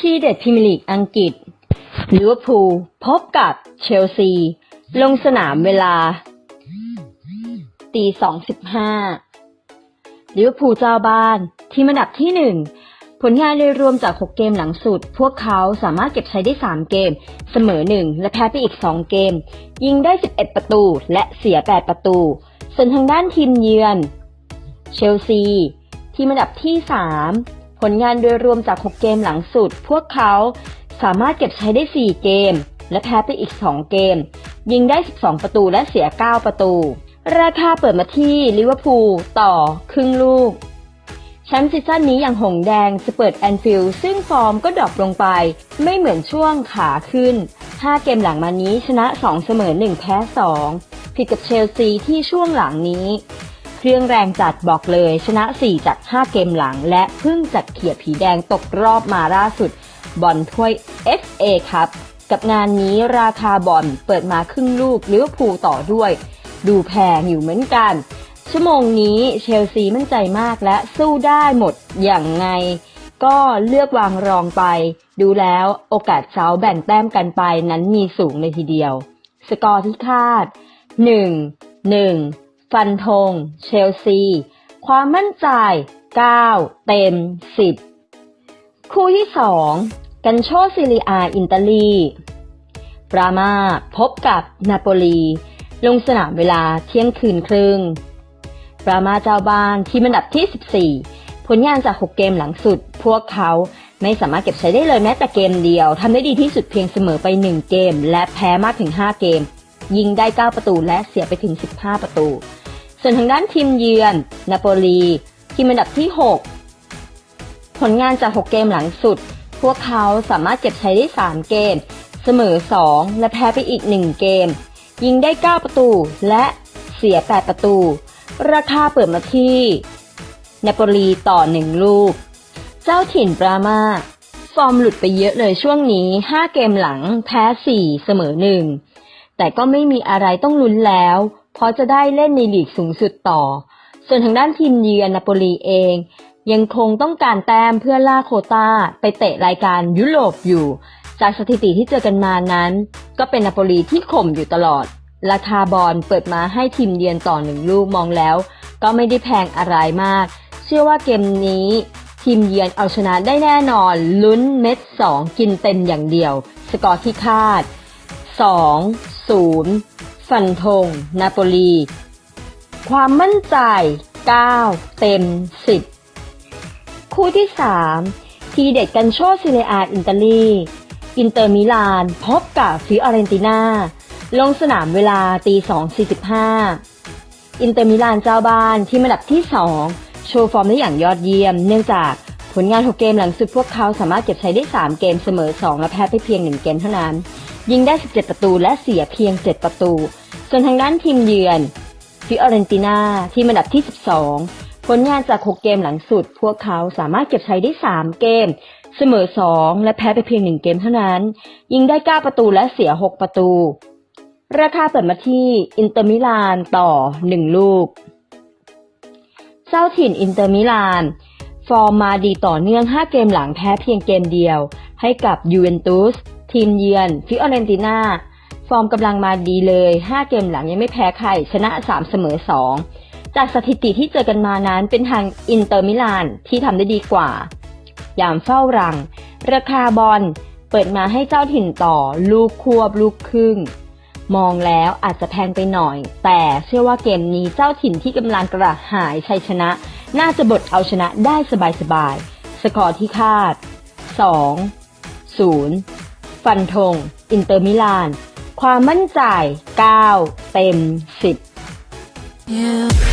ที่เด็ดพรีเมียร์ลีกอังกฤษลิเวอร์พูลพบกับเชลซี ลงสนามเวลา ตีสองสิบห้าลิเวอร์พูลเจ้าบ้าน ทีมอันดับที่หนึ่งผลงานโดยรวมจาก 6 เกมหลังสุด พวกเขาสามารถเก็บใช้ได้ 3 เกม เสมอ 1 และแพ้ไปอีก 2 เกม ยิงได้ 11 ประตู และเสีย 8 ประตู ส่วนทางด้านทีมเยือน เชลซี ทีมอันดับที่ 3 ผลงานโดยรวมจาก 6 เกมหลังสุด พวกเขาสามารถเก็บใช้ได้ 4 เกม และแพ้ไปอีก 2 เกม ยิงได้ 12 ประตูและเสีย 9 ประตู ราคาเปิดมาที่ลิเวอร์พูลต่อครึ่งลูกแชมป์ซีซั่นนี้อย่างหงแดงจะเปิดแอนฟิลด์ซึ่งฟอร์มก็ดรอปลงไป ไม่เหมือนช่วงขาขึ้น 5 เกมหลังมานี้ชนะ 2 เสมอ 1 แพ้ 2 ผิดกับเชลซีที่ช่วงหลังนี้ เครื่องแรงจัดบอกเลยชนะ 4 จาก 5 เกมหลัง และเพิ่งจัดเขียดผีแดงตกรอบมาล่าสุด บอลถ้วย FA ครับ กับงานนี้ราคาบอลเปิดมาครึ่งลูกลิเวอร์พูลต่อด้วย ดูแพงอยู่เหมือนกัน ชั่วโมงนี้เชลซีมั่นใจมากและสู้ได้หมดอย่างไง ก็เลือกวางรองไป ดูแล้วโอกาสเช้าแบ่งแต้มกันไปนั้นมีสูงเลยทีเดียว สกอร์ที่คาด 1 1 ฟันธง เชลซี ความมั่นใจ 9 เต็ม 10 คู่ที่ 2 กันโชซิลิอาอินเตาลีปรามาพบกับนาโปลี ลงสนามเวลาเที่ยงคืนครึ่ง ปรามาเจ้าบ้านทีมอันดับที่ 14 ผลงานจาก 6 เกมหลังสุด พวกเขาไม่สามารถเก็บใช้ได้เลยแม้แต่เกมเดียวทำได้ดีที่สุดเพียงเสมอไป 1 เกม และแพ้มากถึง 5 เกม ยิงได้ 9 ประตูและเสียไปถึง 15 ประตู ส่วนทางด้านทีมเยือน นาโปลี ทีมอันดับที่ 6 ผลงานจาก 6 เกมหลังสุด พวกเขาสามารถเก็บใช้ได้ 3 เกม เสมอ 2 และแพ้ไปอีก 1 เกม ยิงได้ 9 ประตูและเสีย 8 ประตู ราคาเปิดมาที่ นาโปลีต่อ 1 ลูก เจ้าถิ่นปรามาฟอร์มหลุดไปเยอะเลยช่วงนี้ 5 เกมหลังแพ้ 4 เสมอ 1 แต่ก็ไม่มีอะไรต้องลุ้นแล้ว เพราะจะได้เล่นในลีกสูงสุดต่อ ส่วนทางด้านทีมเยือนนาโปลีเอง ยังคงต้องการแต้มเพื่อล่าโคตาไปเตะรายการยุโรปอยู่ จากสถิติที่เจอกันมานั้น ก็เป็นนาโปลีที่ข่มอยู่ตลอด ราคาบอลเปิดมาให้ทีมเยือนต่อหนึ่งลูกมองแล้ว ก็ไม่ได้แพงอะไรมาก เชื่อว่าเกมนี้ทีมเยือนเอาชนะได้แน่นอน ลุ้นเม็ด 2 กินเต็มอย่างเดียว สกอร์ที่คาด 2 0 ฟันธง นาโปลี ความมั่นใจ 9 เต็ม 10 คู่ที่ 3 ทีเด็ดกันโชซิเลอาอินเตาลี อินเตอร์มิลาน พบกับฟิออเรนตินาลงสนามเวลาตี2.45 อินเตอร์มิลานเจ้าบ้านที่อันดับที่ 2 โชว์ฟอร์มได้อย่างยอดเยี่ยม เนื่องจากผลงาน 6 เกมหลังสุดพวกเขาสามารถเก็บใช้ได้ 3 เกมเสมอ 2 และแพ้ไปเพียง 1 เกมเท่านั้น ยิงได้ 17 ประตูและเสียเพียง 7 ประตู ส่วนทางด้านทีมเยือนฟิออเรนตินาที่อันดับที่ 12 ผลงานจาก 6 เกมหลังสุด พวกเขาสามารถเก็บใช้ได้ 3 เกม เสมอ 2 และแพ้ไปเพียง 1 เกมเท่านั้น ยิงได้ 9 ประตูและเสีย 6 ประตู ราคาเปิดมาที่อินเตอร์มิลานต่อ 1 ลูกเจ้าถิ่นอินเตอร์มิลาน ฟอร์มมาดีต่อเนื่อง 5 เกมหลังแพ้เพียงเกมเดียว ให้กับยูเวนตุส ทีมเยือนฟิออเรนติน่าฟอร์มกำลังมาดีเลย 5 เกมหลังยังไม่แพ้ใคร ชนะ 3 เสมอ 2 จากสถิติที่เจอกันมานั้นเป็นทางอินเตอร์มิลานที่ทำได้ดีกว่า ยามเฝ้ารัง ราคาบอลเปิดมาให้เจ้าถิ่นต่อ ลูกควบลูกครึ่ง มองแล้วอาจจะแพงไปหน่อย แต่เชื่อว่าเกมนี้เจ้าถิ่นที่กำลังกระหายชัยชนะ น่าจะบดเอาชนะได้สบายๆสกอร์ที่คาด 2 0 ฟันธง อินเตอร์มิลาน ความมั่นใจ 9 เต็ม 10 yeah.